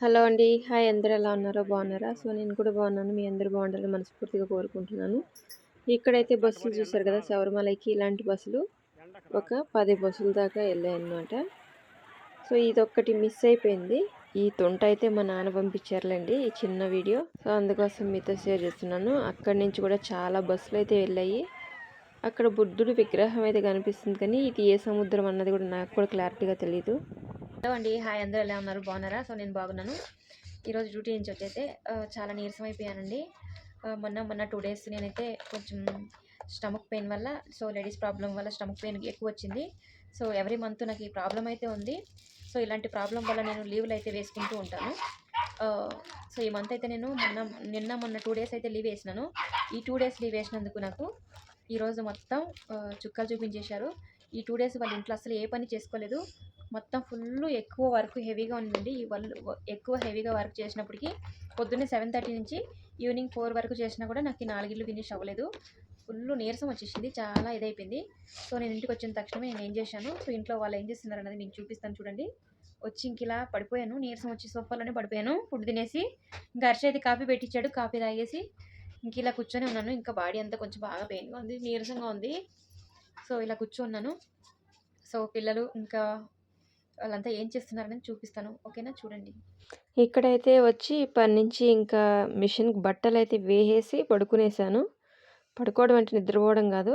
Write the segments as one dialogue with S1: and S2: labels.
S1: Hello అండి. Hi అందరూ ఎలా ఉన్నారో బాగున్నారా? సో నేను కూడా బాగున్నాను. మీ అందరూ బాగుండాలని మనస్ఫూర్తిగా కోరుకుంటున్నాను. ఇక్కడైతే బస్సులు చూసారు కదా శబరిమలకి. ఇలాంటి బస్సులు ఒక పది బస్సుల దాకా వెళ్ళాయి అన్నమాట సో ఇదొక్కటి మిస్ అయిపోయింది. ఈ తొంట అయితే మా నాన్న పంపించారులేండి ఈ చిన్న వీడియో. సో అందుకోసం మీతో షేర్ చేస్తున్నాను. అక్కడి నుంచి కూడా చాలా బస్సులు అయితే వెళ్ళాయి. అక్కడ బుద్ధుడు విగ్రహం అయితే కనిపిస్తుంది కానీ ఇది ఏ సముద్రం అన్నది కూడా నాకు కూడా క్లారిటీగా తెలియదు హలో అండి. హాయ్ అందరూ ఎలా ఉన్నారు? బాగున్నారా? సో నేను బాగున్నాను. ఈరోజు డ్యూటీ నుంచి వచ్చైతే చాలా నీరసం అయిపోయానండి. మొన్న మొన్న టూ డేస్ నేనైతే కొంచెం స్టమక్ పెయిన్ వల్ల సో లేడీస్ ప్రాబ్లం వల్ల స్టమక్ పెయిన్ ఎక్కువ వచ్చింది. సో ఎవ్రీ మంత్ నాకు ఈ ప్రాబ్లం అయితే ఉంది. సో ఇలాంటి ప్రాబ్లం వల్ల నేను లీవ్లు అయితే వేసుకుంటూ ఉంటాను. సో ఈ మంత్ అయితే నేను మొన్న నిన్న మొన్న టూ డేస్ అయితే లీవ్ వేసినాను. ఈ టూ డేస్ లీవ్ వేసినందుకు నాకు ఈరోజు మొత్తం చుక్కలు చూపించేశారు. ఈ టూ డేస్ వాళ్ళ ఇంట్లో అసలు ఏ పని చేసుకోలేదు. మొత్తం ఫుల్ ఎక్కువ వర్క్ హెవీగా ఉందండి ఈ వల్ ఎక్కువ హెవీగా వర్క్ చేసినప్పటికీ పొద్దున్నే సెవెన్ థర్టీ నుంచి ఈవినింగ్ ఫోర్ వరకు చేసినా కూడా నాకు నాలుగిళ్ళు ఫినిష్ అవ్వలేదు. ఫుల్ నీరసం వచ్చేసింది. చాలా ఇదైపోయింది. సో నేను ఇంటికి వచ్చిన తక్షణమే నేను ఏం చేశాను? సో ఇంట్లో వాళ్ళు ఏం చేస్తున్నారు అనేది మీకు చూపిస్తాను చూడండి. వచ్చి ఇంక ఇలా పడిపోయాను. నీరసం వచ్చి సోఫాలోనే పడిపోయాను. ఫుడ్ తినేసి ఇంకా హర్ష అయితే కాఫీ పెట్టించాడు కాఫీ తాగేసి ఇంక ఇలా కూర్చొని ఉన్నాను. ఇంకా బాడీ అంతా కొంచెం బాగా పెయిన్గా ఉంది. నీరసంగా ఉంది. సో ఇలా కూర్చున్నాను సో పిల్లలు ఇంకా వాళ్ళంతా ఏం చేస్తున్నారని చూపిస్తాను. ఓకేనా? చూడండి. ఇక్కడైతే వచ్చి పని నుంచి ఇంకా మిషన్కి బట్టలు అయితే వేసేసి పడుకునేసాను. పడుకోవడం అంటే నిద్రపోవడం కాదు.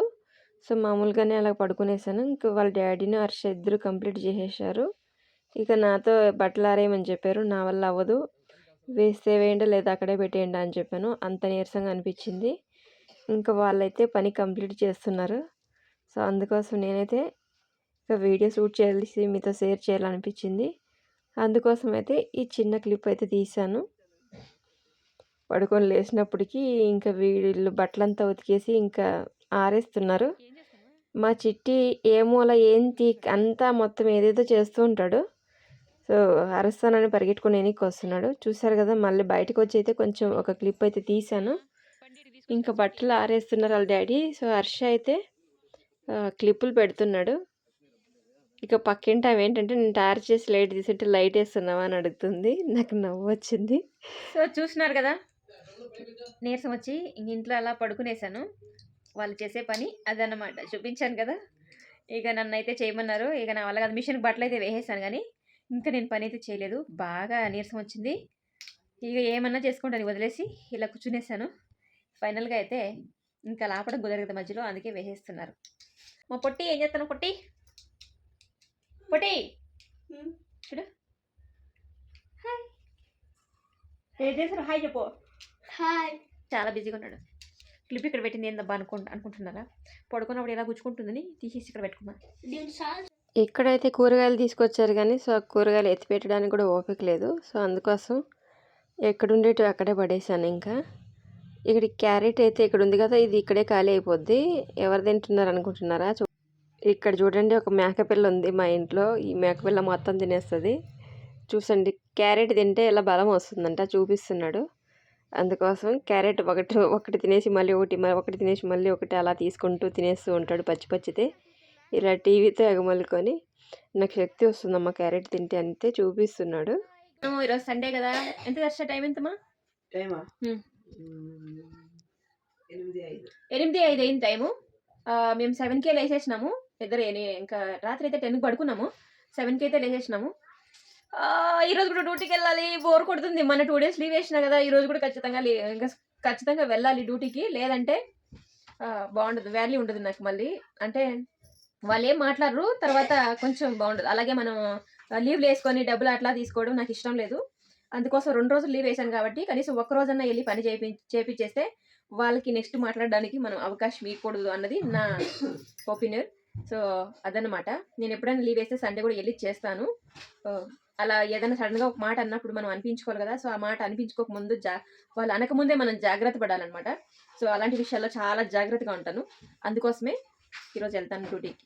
S1: సో మామూలుగానే అలా పడుకునేసాను. ఇంకా వాళ్ళ డాడీని హర్ష ఇద్దరు కంప్లీట్ చేసేసారు ఇక నాతో బట్టలు ఆరేయమని చెప్పారు. నా వల్ల అవ్వదు. వేస్తే వేయండి లేదా అక్కడే పెట్టేయండి అని చెప్పాను. అంత నీరసంగా అనిపించింది. ఇంకా వాళ్ళైతే పని కంప్లీట్ చేస్తున్నారు. సో అందుకోసం నేనైతే ఇంకా వీడియో షూట్ చేసి మీతో షేర్ చేయాలనిపించింది. అందుకోసం అయితే ఈ చిన్న క్లిప్ అయితే తీశాను. పడుకొని లేచినప్పటికీ ఇంకా వీళ్ళు బట్టలంతా ఉతికేసి ఇంకా ఆరేస్తున్నారు. మా చిట్టి ఏమూల మూల ఏం తీ అంతా మొత్తం ఏదేదో చేస్తూ ఉంటాడు. సో అరస్తానని పరిగెట్టుకుని వెనక్కి వస్తున్నాడు. చూసారు కదా మళ్ళీ బయటకు వచ్చి అయితే కొంచెం ఒక క్లిప్ అయితే తీశాను. ఇంకా బట్టలు ఆరేస్తున్నారు వాళ్ళ డాడీ. సో హర్ష అయితే క్లిప్పులు పెడుతున్నాడు. ఇక పక్కింటి ఆమె ఏంటంటే నేను తయారు చేసి లైట్ తీసింటే లైట్ వేస్తున్నావా? అని అడుగుతుంది. నాకు నవ్వు వచ్చింది సో చూస్తున్నారు కదా నీరసం వచ్చి ఇంక ఇంట్లో అలా పడుకునేసాను. వాళ్ళు చేసే పని అదన్నమాట. చూపించాను కదా ఇక నన్ను అయితే చేయమన్నారు. ఇక నా వల్ల కదా మిషన్కి బట్టలు అయితే వేసేసాను కానీ ఇంకా నేను పని అయితే చేయలేదు. బాగా నీరసం వచ్చింది. ఇక ఏమన్నా చేసుకుంటాను వదిలేసి ఇలా కూర్చునేసాను. ఫైనల్గా అయితే ఇంకా లాపడం కుదరదు మధ్యలో అందుకే వేసేస్తున్నారు. మా పొట్టి ఏం చేస్తాను పొట్టి? పొట్టి చూడు. హాయ్ ఏం చేస్తారు హాయ్ చెప్పు.
S2: హాయ్.
S1: చాలా బిజీగా ఉన్నాడు. క్లిప్ ఇక్కడ పెట్టింది ఏందబ్బా అనుకు అనుకుంటున్నారా? పడుకున్నప్పుడు ఎలా గుచ్చుకుంటుందని తీసేసి ఇక్కడ పెట్టుకున్నాను ఇక్కడైతే కూరగాయలు తీసుకొచ్చారు కానీ సో ఆ కూరగాయలు ఎత్తి పెట్టడానికి కూడా ఓపిక లేదు. సో అందుకోసం ఎక్కడుండేటి అక్కడే పడేసాను ఇంకా. ఇక్కడ క్యారెట్ అయితే ఇక్కడ ఉంది కదా ఇది ఇక్కడే ఖాళీ అయిపోద్ది. ఎవరు తింటున్నారు అనుకుంటున్నారా? ఇక్కడ చూడండి ఒక మేకపిల్ల ఉంది మా ఇంట్లో. ఈ మేకపిల్ల మొత్తం తినేస్తుంది. చూసండి క్యారెట్ తింటే ఇలా బలం వస్తుందంట చూపిస్తున్నాడు. అందుకోసం క్యారెట్ ఒకటి ఒకటి తినేసి మళ్ళీ ఒకటి మరి ఒకటి తినేసి మళ్ళీ ఒకటి అలా తీసుకుంటూ తినేస్తూ ఉంటాడు పచ్చి పచ్చితే ఇలా టీవీతో ఎగమలుకొని నాకు శక్తి వస్తుందమ్మా క్యారెట్ తింటే అంతే చూపిస్తున్నాడు. ఈరోజు సండే కదా. ఎంత దర్శన టైం ఎంతమ్మా?
S3: టైమా. ఎనిమిది ఐదు.
S1: అయింది టైము. ఆ, మేము సెవెన్కే లేచేసినాము దగ్గర ఇంకా రాత్రి అయితే టెన్కి పడుకున్నాము. సెవెన్కి అయితే లేచేసినాము ఈరోజు కూడా డ్యూటీకి వెళ్ళాలి బోర్ కొడుతుంది. మన టూ డేస్ లీవ్ వేసినా కదా ఈరోజు కూడా ఖచ్చితంగా ఇంకా ఖచ్చితంగా వెళ్ళాలి డ్యూటీకి. లేదంటే బాగుండదు వాల్యూ ఉండదు నాకు మళ్ళీ. అంటే వాళ్ళు ఏం మాట్లాడరు తర్వాత కొంచెం బాగుండదు. అలాగే మనం లీవ్లు వేసుకొని డబ్బులు అట్లా తీసుకోవడం నాకు ఇష్టం లేదు. అందుకోసం రెండు రోజులు లీవ్ వేసాను కాబట్టి కనీసం ఒక్క రోజన్నా వెళ్ళి పని చేపి చేపించేస్తే వాళ్ళకి నెక్స్ట్ మాట్లాడడానికి మనం అవకాశం ఇవ్వకూడదు అన్నది నా ఒపీనియన్. సో అదనమాట నేను ఎప్పుడైనా లీవ్ వేస్తే సండే కూడా వెళ్ళి చేస్తాను. అలా ఏదైనా సడన్గా ఒక మాట అన్నప్పుడు మనం అనిపించుకోవాలి కదా సో ఆ మాట అనిపించుకోక ముందు జా వాళ్ళు అనకముందే మనం జాగ్రత్త పడాలన్నమాట. సో అలాంటి విషయాల్లో చాలా జాగ్రత్తగా ఉంటాను. అందుకోసమే ఈరోజు వెళ్తాను డ్యూటీకి.